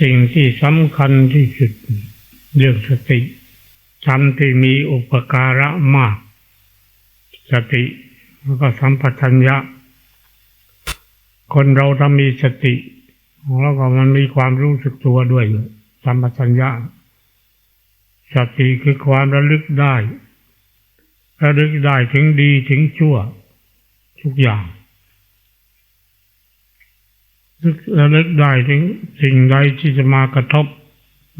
สิ่งที่สำคัญที่สุดเรื่องสติจำที่มีอุปการะมาก สติแล้วก็สัมปชัญญะ คนเราถ้ามีสติ แล้วก็มันมีความรู้สึกตัวด้วยสัมปชัญญะ สติคือความระลึกได้ ระลึกได้ถึงดีถึงชั่ว ทุกอย่าง ระลึกได้ถึงสิ่งใดที่จะมากระทบ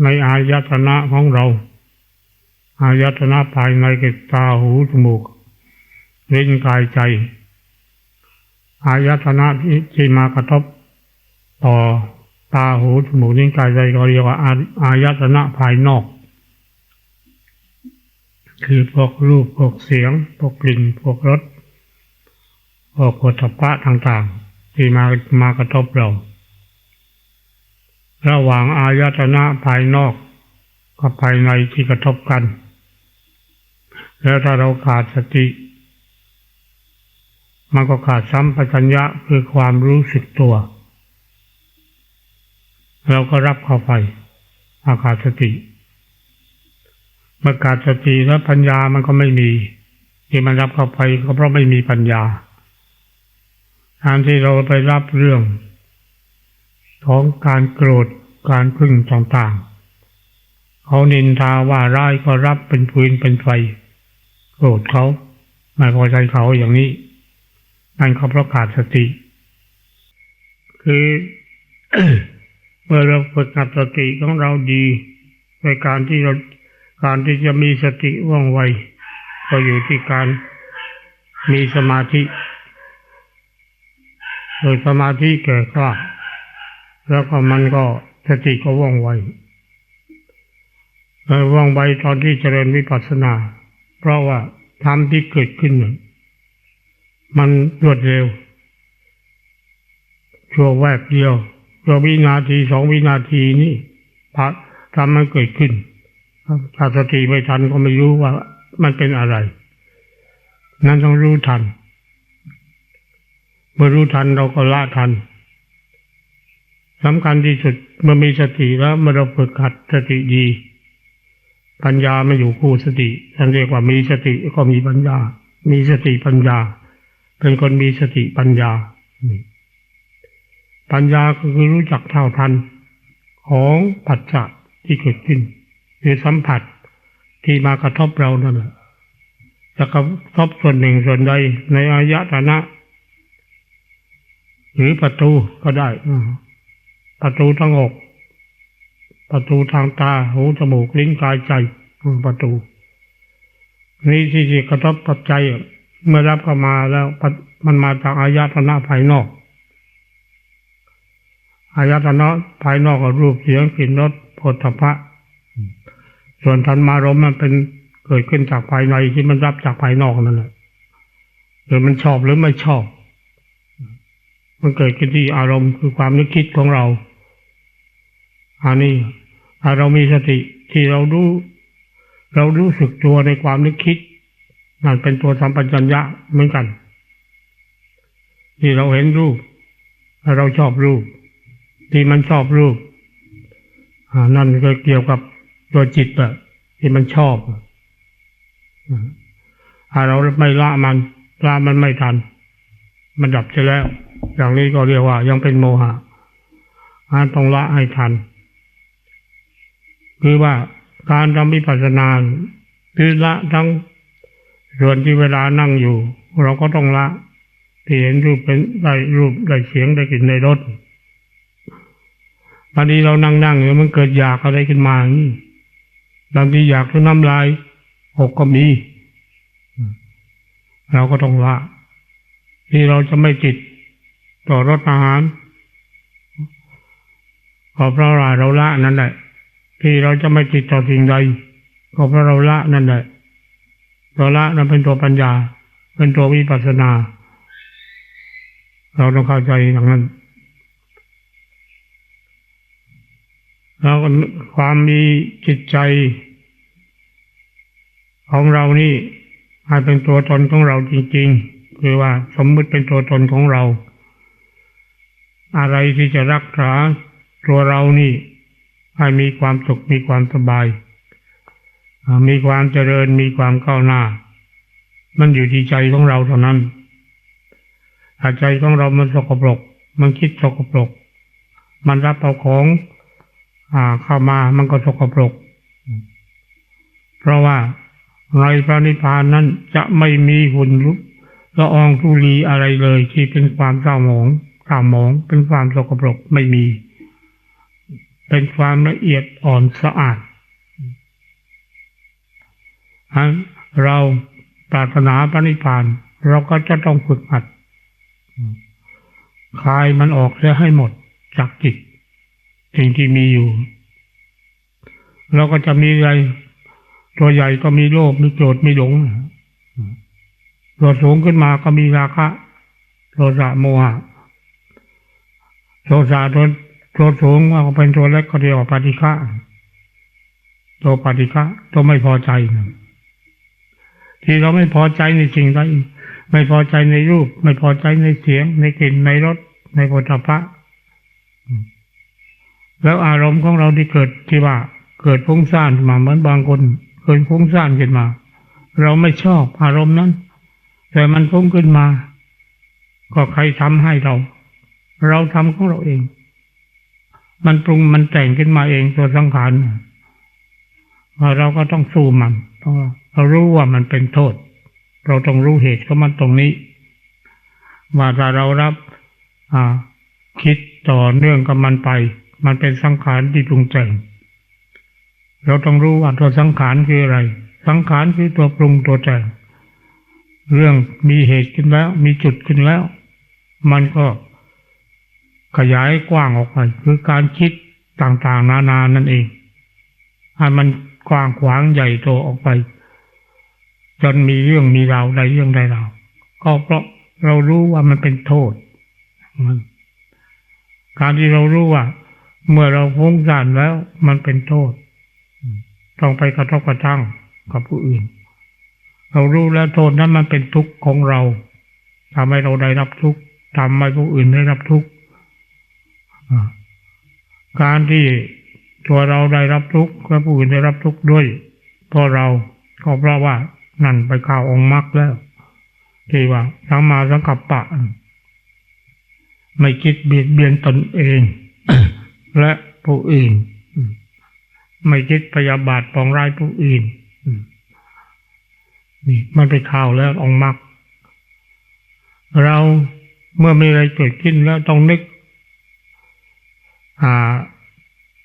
ในอายตนะของเรา อายตนะภายในคือตาหูจมูกลิ้นกายใจ อายตนะที่ที่มากระทบ ต่อตาหูจมูกลิ้นกายใจก็เรียกว่าอาอายตนะภายนอก คือพวกรูปพวกเสียง พวกกลิ่นพวกรสพวกผลิตภัณฑ์ต่างๆ ที่มามากระทบเรา ระหว่างอายตนะภายนอกกับภายในที่กระทบกัน แล้วถ้าเราขาดสติ มันก็ขาดสัมปชัญญะคือความรู้สึกตัว เราก็รับเข้าไปอาขาดสติเมื่อขาดสติแล้วปัญญามันก็ไม่มีที่มันรับเข้าไปก็เพราะไม่มีปัญญา การที่เราไปรับเรื่องของการโกรธการพึ่งต่างๆ เขานินทาว่าร้ายก็รับเป็นพื้นเป็นไฟ โกรธเขาไม่พอใจเขาอย่างนี้ นั่นเขาเพราะขาดสติ คือเมื่อเราฝึกหัดสติของเราดีในการที่เราการที่จะมีสติว่องไว ก็อยู่ที่การมีสมาธิ โดยสมาธิแก่กล้าแล้วก็มันก็สติก็ว่องไวเออว่องไวตอนที่เจริญวิปัสสนา เพราะว่าธรรมที่เกิดขึ้น มันรวดเร็ว ชั่วแวบเดียวชั่ววินาทีสองวินาทีนี่พระทำมันเกิดขึ้นถ้าสติไม่ทันก็ไม่รู้ว่ามันเป็นอะไร นั่นต้องรู้ทัน เมื่อรู้ทันเราก็ละทันสำคัญที่สุดเมื่อมีสติแล้วเมื่อเราฝึกหัดสติดี ปัญญามาอยู่คู่สติท่านเรียกว่ามีสติก็มีปัญญา มีสติปัญญา เป็นคนมีสติปัญญา ปัญญาก็คือรู้จักเท่าทัน ของปัจจัยที่เกิดขึ้นคือสัมผัสที่มากระทบเรานั่นแหละจะกระทบส่วนหนึ่งส่วนใดในอายตนะ หรือประตูก็ได้ประตูทั้งอก ประตูทางตาหูจมูกลิ้นกายใจประตู นี่ที่ที่กระทบปัจจัยเมื่อรับเข้ามาแล้วมันมาจากอายตนะภายนอกอายตนะภายนอกก็รูปเสียงกลิ่นรสผลทพะส่วนธรรมารมมันเป็นเกิดขึ้นจากภายในที่มันรับจากภายนอกนั่นแหละหรือมันชอบหรือไม่ชอบ มันเกิดขึ้นที่อารมณ์คือความนึกคิดของเราอันนี้เรามีสติที่เรารู้ เรารู้สึกตัวในความนึกคิดนั่นเป็นตัวสัมปัญญะเหมือนกัน ที่เราเห็นรูปเราชอบรูป ที่มันชอบรูปนั่นก็เกี่ยวกับตัวจิตอะที่มันชอบถ้าเราไม่ละมันละมันไม่ทัน มันดับไปแล้ว อย่างนี้ก็เรียกว่ายังเป็นโมหะต้องละให้ทัน คือว่าการทำวิปัสสนาคือละทั้งส่วนที่เวลานั่งอยู่ เราก็ต้องละที่เห็นรูปเป็นได้รูปได้เสียงได้กลิ่นได้รสบางทีเรานั่งนั่งเนี่ยมันเกิดอยากอะไรขึ้นมาอย่างนี้บางทีอยากทุน้ำลายหกก็มี เราก็ต้องละ ที่เราจะไม่ติด ต่อรสอาหารก็เพระราเราละนั่นแหละ ที่เราจะไม่ติดต่อสิ่งใดก็เพระเราละนั่นแหละเราละนั้นเป็นตัวปัญญา เป็นตัววิปัสสนา เราต้องเข้าใจอย่างนั้นเราความมีจิตใจ ของเรานี่ให้เป็นตัวตนของเราจริงๆ คือว่าสมมติเป็นตัวตนของเรา อะไรที่จะรักษาตัวเรานี่ให้มีความสุขมีความสบาย มีความเจริญมีความก้าวหน้า มันอยู่ที่ใจของเราเท่านั้นถ้าใจของเรามันสกปรก มันคิดสกปรก มันรับเอาของอ่าเข้ามามันก็สกปรก เพราะว่าในพระนิพพานนั้นจะไม่มีหุ่นลุกละอองธุลีอะไรเลยที่เป็นความเศร้าหมอง เศร้าหมองเป็นความสกปรกไม่มี เป็นความละเอียดอ่อนสะอาดเราปรารถนาพระนิพพาน เราก็จะต้องฝึกหัดคลายมันออกเสียให้หมดจากจิตสิ่งที่มีอยู่ เราก็จะมีอะไรตัวใหญ่ก็มีโลภมีโกรธมีหลงตัวสูงขึ้นมาก็มีราคะโทสะโมหะ โทสะตัวตัวสูงว่าเป็นตัวเล็กก็เรียกว่าปฏิฆะตัวปฏิฆะตัวไม่พอใจที่เราไม่พอใจในสิ่งใดไม่พอใจในรูป ไม่พอใจในเสียง ในกลิ่นในรสในโผฏฐะแล้วอารมณ์ของเราที่เกิดที่ว่า เกิดฟุ้งซ่านขึ้นมาเหมือนบางคนเกิดฟุ้งซ่านขึ้นมา เราไม่ชอบอารมณ์นั้น แต่มันฟุ้งขึ้นมา ก็ใครทำให้เรา เราทำของเราเอง มันปรุงมันแต่งขึ้นมาเองตัวสังขารเราก็ต้องสู้มันเพราะเรารู้ว่ามันเป็นโทษ เราต้องรู้เหตุของมันตรงนี้ ว่าถ้าเรารับคิดต่อเนื่องกับมันไป มันเป็นสังขารที่ปรุงแต่ง เราต้องรู้ว่าตัวสังขารคืออะไร สังขารคือตัวปรุงตัวแต่ง เรื่องมีเหตุขึ้นแล้ว มีจุดขึ้นแล้ว มันก็ ขยายกว้างออกไปคือการคิดต่างๆ นานานั่นเองให้มันกว้างขวางใหญ่โตออกไป จนมีเรื่องมีราวใดเรื่องใดราวก็เพราะเรารู้ว่ามันเป็นโทษ การที่เรารู้ว่า เมื่อเราฟุ้งซ่านแล้วมันเป็นโทษ ต้องไปกระทบกระทั่งกับผู้อื่น เรารู้แล้วโทษนั้นมันเป็นทุกข์ของเราทำให้เราได้รับทุกข์ทำให้ผู้อื่นได้รับทุกข์ การที่ตัวเราได้รับทุกข์และผู้อื่นได้รับทุกข์ด้วยเพราะเราก็เพราะว่านั่นไปข่าวองค์มรรคแล้ว ที่ว่าสัมมาสังกัปปะ ไม่คิดเบียดเบียนตนเอง และผู้อื่น ไม่คิดพยาบาทปองร้ายผู้อื่นนี่มันไปข่าวแล้วองค์มรรคเราเมื่อมีอะไรเกิดขึ้นแล้วต้องนึก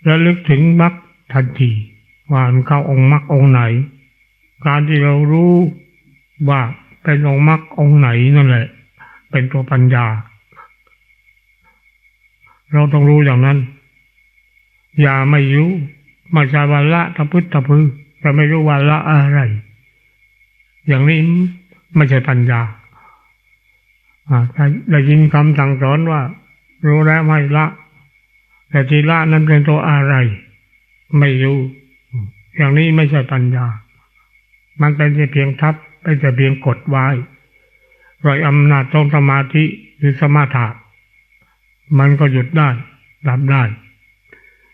ระลึกถึงมรรคทันทีว่ามันเข้าองค์มรรคองค์ไหน การที่เรารู้ว่าเป็นองค์มรรคองค์ไหนนั่นแหละ เป็นตัวปัญญา เราต้องรู้อย่างนั้น อย่าไม่รู้มาจาวันละตะพึดตะพือจะไม่รู้ว่าละอะไร อย่างนี้ไม่ใช่ปัญญาได้ยินคำสั่งสอนว่า รู้แล้วไม่ละ แต่ทีละนั้นเป็นตัวอะไร ไม่รู้ อย่างนี้ไม่ใช่ปัญญา มันเป็นแค่เพียงทับเป็นแต่เพียงกดไว้รอยอำนาจตรงสมาธิหรือสมาถะมันก็หยุดได้รับได้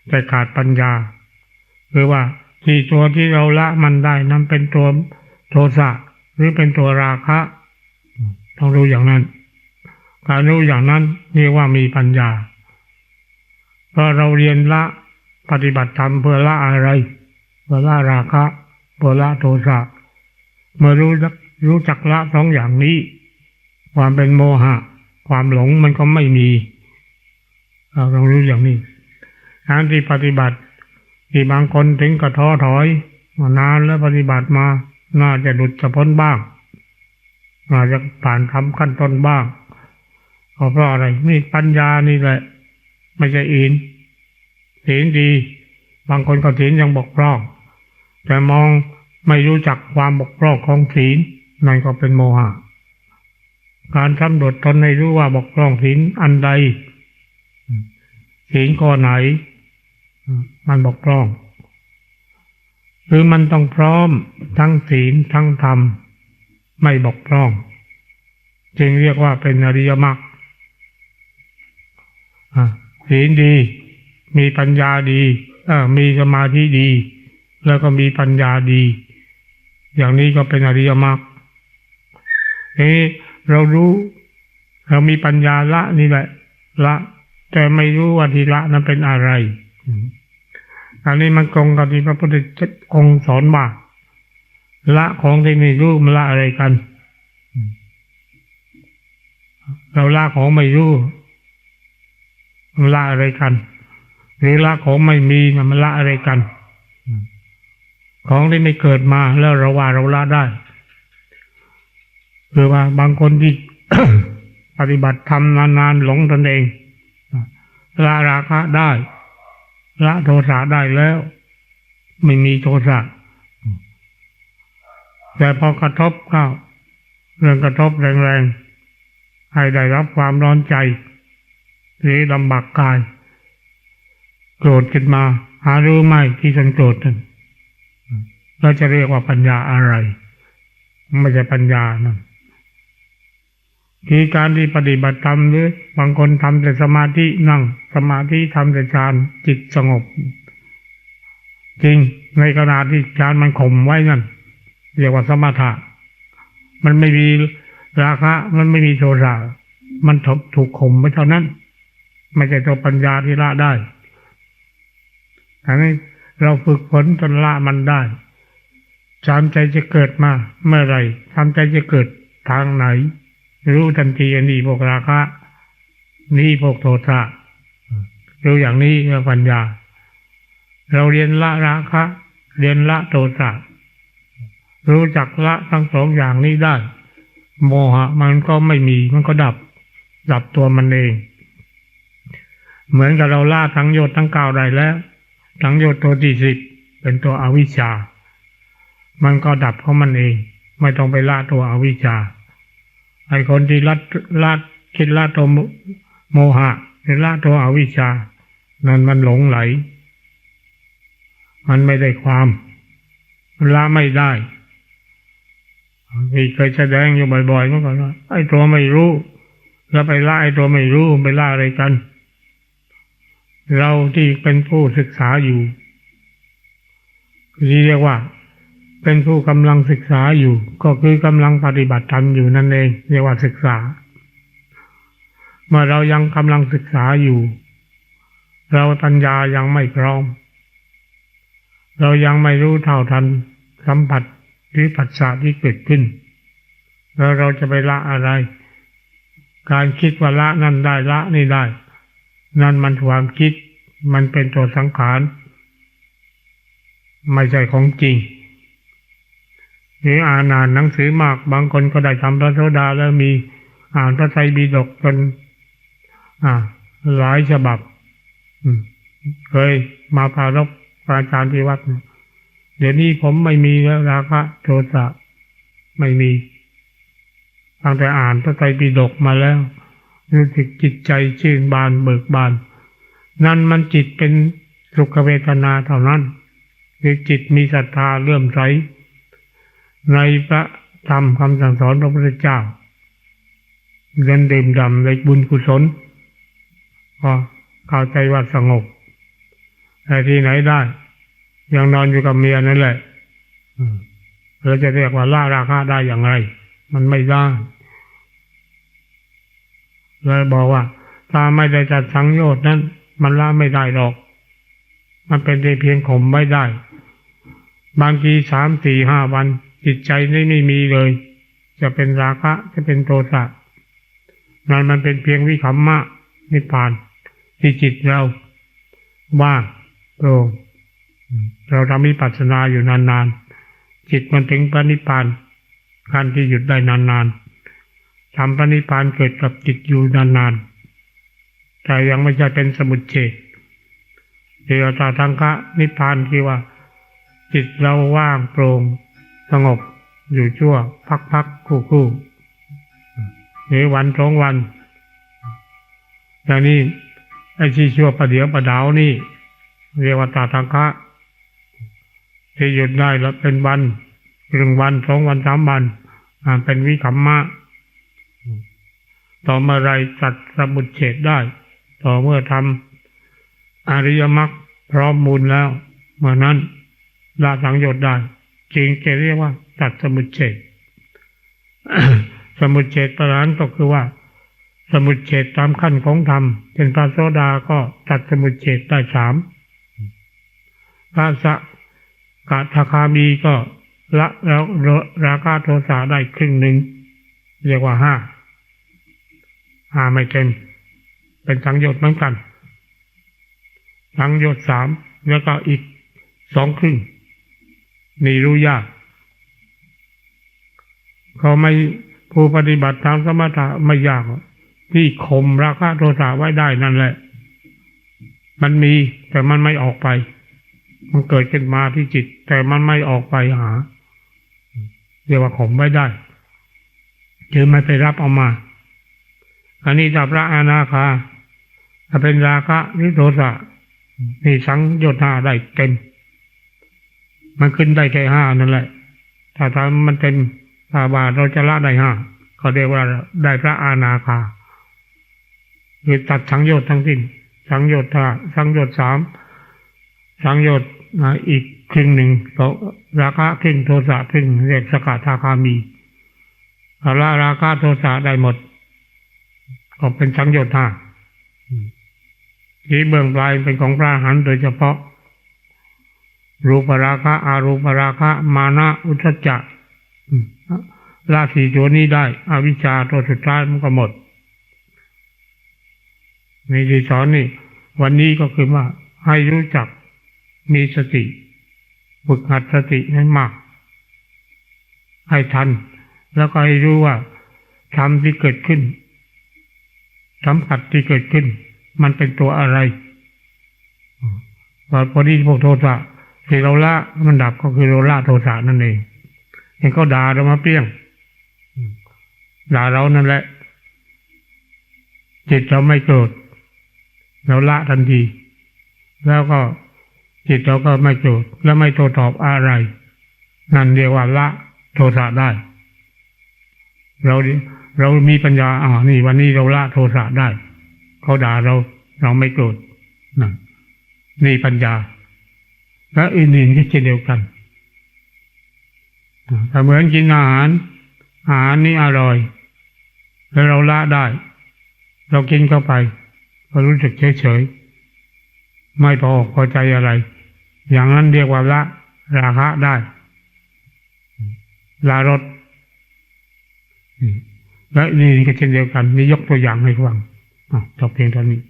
แต่ขาดปัญญาคือว่าที่ตัวที่เราละมันได้นั้นเป็นตัวโทสะหรือเป็นตัวราคะ ต้องรู้อย่างนั้น การรู้อย่างนั้นเรียกว่ามีปัญญา เพราะเราเรียนละปฏิบัติธรรมเพื่อละอะไร เพื่อละราคะ เพื่อละโทสะเมื่อรู้รู้จักละสองอย่างนี้ ความเป็นโมหะ ความหลงมันก็ไม่มีเราต้องรู้อย่างนี้การที่ปฏิบัติ ที่บางคนถึงกระท้อถอยมานานแล้วปฏิบัติมา น่าจะหลุดจะพ้นบ้างน่าจะผ่านทำขั้นต้นบ้างเพราะอะไรนี่ปัญญานี่แหละ ไม่ใช่อินศีลดี บางคนก็ศีลยังบกพร่อง แต่มองไม่รู้จักความบกพร่องของศีลนั่นก็เป็นโมหะ การสำรวจตนในรู้ว่าบกพร่องศีลอันใดศีลข้อไหน มันบกพร่องหรือมันต้องพร้อมทั้งศีลทั้งธรรม ไม่บกพร่อง จึงเรียกว่าเป็นอริยมรรค ศีลดี มีปัญญาดีเออมีสมาธิดี แล้วก็มีปัญญาดี อย่างนี้ก็เป็นอริยมรรคเอ๊เรารู้ เรามีปัญญาละนี่แหละ ละ แต่ไม่รู้ว่าที่ละนั้นเป็นอะไรอันนี้มันตรงกับที่พระพุทธเจ้าองค์สอนว่าละของที่ไม่รู้มันละอะไรกัน เราละของไม่รู้ มันละอะไรกันหรือละของไม่มีมันละอะไรกัน ของที่ไม่เกิดมาแล้วเราว่าเราละได้คือว่าบางคนที่ปฏิบัติทำนานๆหลงตนเองละราคะได้ละโทสะได้แล้ว ไม่มีโทสะแต่พอกระทบเข้าเรื่องกระทบแรงๆให้ได้รับความร้อนใจ หรือลำบากกาย โกรธขึ้นมา หารู้ไหมที่ฉันโกรธนั้นเราจะเรียกว่าปัญญาอะไร ไม่ใช่ปัญญานั่นคือการที่ปฏิบัติธรรมหรือบางคนทำแต่สมาธินั่ง สมาธิทำแต่ฌานจิตสงบ จริงในขณะที่ฌานมันข่มไว้นั่นเรียกว่าสมถะ มันไม่มีราคะ มันไม่มีโทสะมันถูกข่มไว้เท่านั้น ไม่ใช่ตัวปัญญาที่ละได้อันนี้เราฝึกฝนจนละมันได้ฌานใจจะเกิดมา เมื่อไรฌานใจจะเกิดทางไหน รู้ทันทีอันนี้พวกราคะ นี่พวกโทสะรู้อย่างนี้เรียกปัญญา เราเรียนละราคะ เรียนละโทสะรู้จักละทั้งสองอย่างนี้ได้ โมหะมันก็ไม่มีมันก็ดับ ดับตัวมันเอง เหมือนกับเราละทั้งโยชน์ทั้งเก้าได้แล้วทั้งโยชน์ตัวที่สิบเป็นตัวอวิชชา มันก็ดับเพราะมันเอง ไม่ต้องไปละตัวอวิชชาไอ้คนที่ละละคิดละตัวโมหะหรือละตัวอวิชชา นั่นมันหลงไหล มันไม่ได้ความมันละไม่ได้ที่เคยแสดงอยู่บ่อยๆเมื่อก่อนว่าไอ้ตัวไม่รู้ แล้วไปล่าไอ้ตัวไม่รู้ไปล่าอะไรกัน เราที่เป็นผู้ศึกษาอยู่ที่เรียกว่า เป็นผู้กำลังศึกษาอยู่ ก็คือกำลังปฏิบัติธรรมอยู่นั่นเอง เรียกว่าศึกษา เมื่อเรายังกำลังศึกษาอยู่ เราปัญญายังไม่พร้อม เรายังไม่รู้เท่าทันสัมผัสหรือปัจจัยที่เกิดขึ้น แล้วเราจะไปละอะไร การคิดว่าละนั่นได้ละนี่ได้ นั่นมันความคิด มันเป็นตัวสังขาร ไม่ใช่ของจริงหรืออ่านอ่านหนังสือมากบางคนก็ได้ทำพระโสดาแล้วมีอ่านพระไตรปิฎกจนอ่า หลายฉบับเคยมาพารกอาจารย์ที่วัดเดี๋ยวนี้ผมไม่มีแล้วราคะโทสะไม่มีตั้งแต่อ่านพระไตรปิฎกมาแล้ว รู้สึกจิตใจชื่นบานเบิกบาน นั่นมันจิตเป็นสุขเวทนาเท่านั้นคือจิตมีศรัทธาเลื่อมใสในพระธรรมคำสั่งสอนพระพุทธเจ้าเงินดื่มดำในบุญกุศลก็เข้าใจว่าสงบแต่ที่ไหนได้ ยังนอนอยู่กับเมียนั่นแหละเราจะเรียกว่าล่าราคาได้อย่างไร มันไม่ได้ เลยบอกว่าถ้าไม่ได้จัดสังโยชน์นั้น มันละไม่ได้หรอก มันเป็นได้เพียงข่มไม่ได้ บางทีสามสี่ห้าวัน จิตใจไม่ไม่มีเลย จะเป็นราคะจะเป็นโทสะนั่นมันเป็นเพียงวิคัมมะนิพพาน ที่จิตเราว่างโปร่งเราทำมิปัสสนาอยู่นานๆ จิตมันถึงพระนิพพานขั้นที่หยุดได้นานๆ ทำพระนิพพานเกิดกับจิตอยู่นานๆ แต่ยังไม่ใช่เป็นสมุทเฉดเดียวตาทังคะนิพพานคือว่า จิตเราว่างโปร่งสงบอยู่ชั่ว พักๆคู่ๆหรือวันสองวันอย่างนี้ไอ้ที่ชั่วประเดี๋ยวประดาวนี่ เรียกว่าตาทางคะที่หยุดได้แล้วเป็นวันหนึ่งวันสองวันสามวันเป็นวิคัมมะ ต่อเมื่อไรจัดสมุดเฉดได้ ต่อเมื่อทำอริยมรรคพร้อมมูลแล้วเมื่อนั้นละสังโยชน์ได้จึงจะเรียกว่าตัดสมุจเฉดสมุจเฉดประหารก็คือว่า สมุจเฉดตามขั้นของธรรมเป็นพระโสดาก็ตัดสมุจเฉดได้สามพระสะกะทาคามีก็ละแล้วราคาโทสะได้ครึ่งหนึ่งเรียกว่าห้า ห้าไม่เต็มเป็นสังโยชน์เหมือนกัน สังโยชน์สามแล้วก็อีกสองครึ่งนี่รู้ยาก เขาไม่ผู้ปฏิบัติทางสมถะไม่ยากหรอกที่ข่มราคะโทสะไว้ได้นั่นแหละ มันมีแต่มันไม่ออกไป มันเกิดขึ้นมาที่จิต แต่มันไม่ออกไปหา เรียกว่าข่มไว้ได้คือไม่ไปรับเอามา อันนี้ถ้าพระอนาคาถ้าเป็นราคะหรือโทสะนี่สังโยชน์ห้าได้เต็ม มันขึ้นได้แค่ห้านั่นแหละ ถ้าทำมันเต็มถ้าบาเราจะละได้ห้าก็เรียกว่าได้พระอานาคาคือตัดสังโยชน์ทั้งสิ้น สังโยชน์ห้าสังโยชน์สามสังโยชน์อีกครึ่งหนึ่งก็ราคะครึ่งโทสะครึ่งเรียกสกทาคามีถ้าละราคะโทสะได้หมด ก็เป็นสังโยชน์ห้าที่เบื้องปลายเป็นของพระหันโดยเฉพาะ รูปราคะ อารูปราคะ มานะอุทจจะละสี่ตัวนี้ได้ อวิชชาตัวสุดท้ายมันก็หมดในที่สอนนี่วันนี้ก็คือว่าให้รู้จักมีสติฝึกหัดสติให้มาก ให้ทัน แล้วก็ให้รู้ว่าธรรมที่เกิดขึ้น สัมผัสที่เกิดขึ้น มันเป็นตัวอะไรว่าพอดีพวกโทสะที่เราละมันดับก็คือเราละโทสะนั่นเองเห็นเขาด่าเรามาเปรี้ยงด่าเรานั่นแหละ จิตเราไม่โกรธเราละทันที แล้วก็จิตเราก็ไม่โกรธและไม่โทตอบอะไร นั่นเรียกว่าละโทสะได้ เรา เรามีปัญญาอ่านี่ วันนี้เราละโทสะได้เขาด่าเราเราไม่โกรธนี่ปัญญา และอื่นๆก็เช่นเดียวกันถ้าเหมือนกินอาหาร อาหารนี้อร่อย แล้วเราละได้ เรากินเข้าไปก็รู้สึกเฉยๆไม่พอพอใจอะไร อย่างนั้นเรียกว่าละ ราคะได้ ลารส และนี่ก็เช่นเดียวกันนี่ยกตัวอย่างให้ฟังจบเพียงเท่านี้